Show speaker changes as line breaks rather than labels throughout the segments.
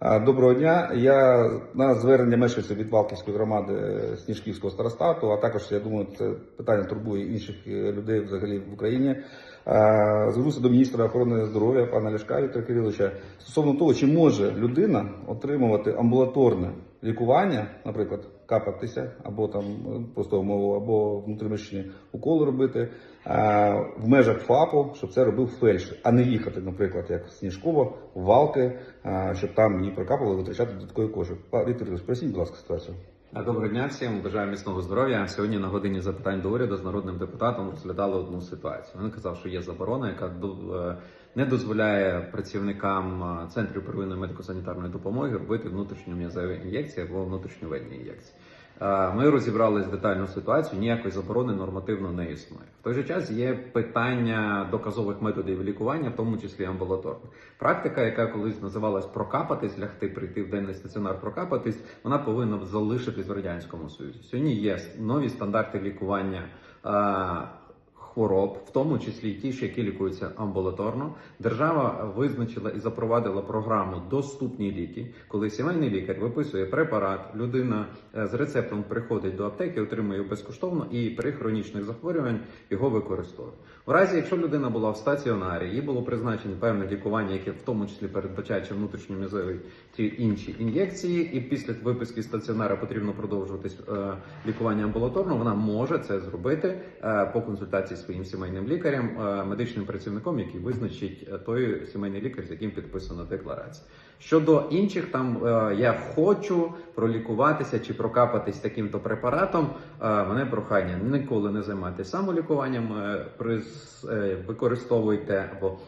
Доброго дня. Я на звернення мешканців від Валківської громади е, Сніжківського старостату, а також я думаю, це питання турбує інших е, людей взагалі в Україні. Звернувся до міністра охорони здоров'я пана Ляшка Віктора Кириловича стосовно того, чи може людина отримувати амбулаторне лікування, наприклад, капатися або там е, просто мову, або внутрімишні уколи робити а, в межах ФАПу, щоб це робив фельдшер, а не їхати, наприклад, як Сніжкова, в Валки, а, щоб там її прокапали, витрачати додаткові кошти. Віктор Кирилович, будь ласка, ситуацію.
Доброго дня всім, бажаю міцного здоров'я. Сьогодні на годині запитань до уряду з народним депутатом розглядали одну ситуацію. Він казав, що є заборона, яка е, не дозволяє працівникам е, центрів первинної медико-санітарної допомоги робити внутрішньом'язові ін'єкції або внутрішньовенні ін'єкції. Е, Ми розібрали детальну ситуацію, ніякої заборони нормативно не існує. В той же час є питання доказових методів лікування, в тому числі амбулаторних. Практика, яка колись називалась прокапатись, лягти, прийти в денний стаціонар, прокапатись, вона повинна залишитись в радянському союзі. Сьогодні є нові стандарти лікування. Хвороб, в тому числі ті, що які лікуються амбулаторно, держава визначила і запровадила програму Доступні ліки, коли сімейний лікар виписує препарат, людина е, з рецептом приходить до аптеки, отримує безкоштовно і при хронічних захворювань його використовує. У разі, якщо людина була в стаціонарі, їй було призначено певне лікування, яке в тому числі передбачає чи внутрішньом'язові ті інші ін'єкції, і після виписки стаціонара потрібно продовжувати е, лікування амбулаторно, вона може це зробити е, по консультації зі своїм сімейним лікарем, е, медичним працівником, який визначить е, той сімейний лікар, з яким підписана декларація. Щодо інших, там е, я хочу пролікуватися чи прокапатись таким-то препаратом. Мене прохання ніколи не займайтеся самолікуванням, використовуйте або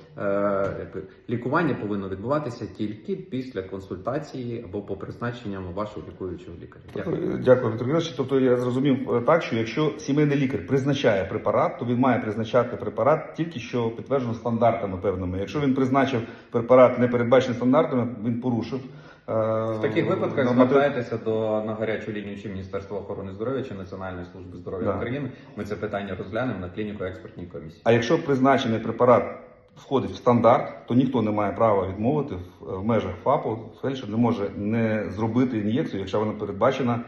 лікування повинно відбуватися тільки після консультації або по призначенням вашого лікуючого лікаря. Дякую.
Дякую, Віктор. Тобто я зрозумів так, що якщо сімейний лікар призначає препарат, то він має призначати препарат тільки що підтверджено стандартами певними. Якщо він призначив препарат не передбачений стандартами, він порушив. е,
В таких випадках
норматив-
звертайтеся до на гарячу лінію чи Міністерства охорони здоров'я чи Національної служби здоров'я
Да.
України. Ми це питання розглянемо на клініко експертній комісії.
А якщо призначений препарат входить в стандарт, то ніхто не має права відмовити в, в межах ФАПу. Фельдшер не може не зробити ін'єкцію, якщо вона передбачена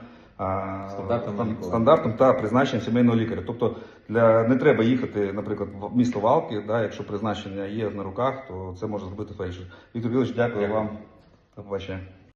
Стандартом
стан- стандартом та призначенням сімейного лікаря. Тобто для не треба їхати, наприклад, в місто Валки, да, якщо призначення є на руках, то це може зробити фельдшер. Віктор Вікторович, дякую
Дякую.
вам. До побачення.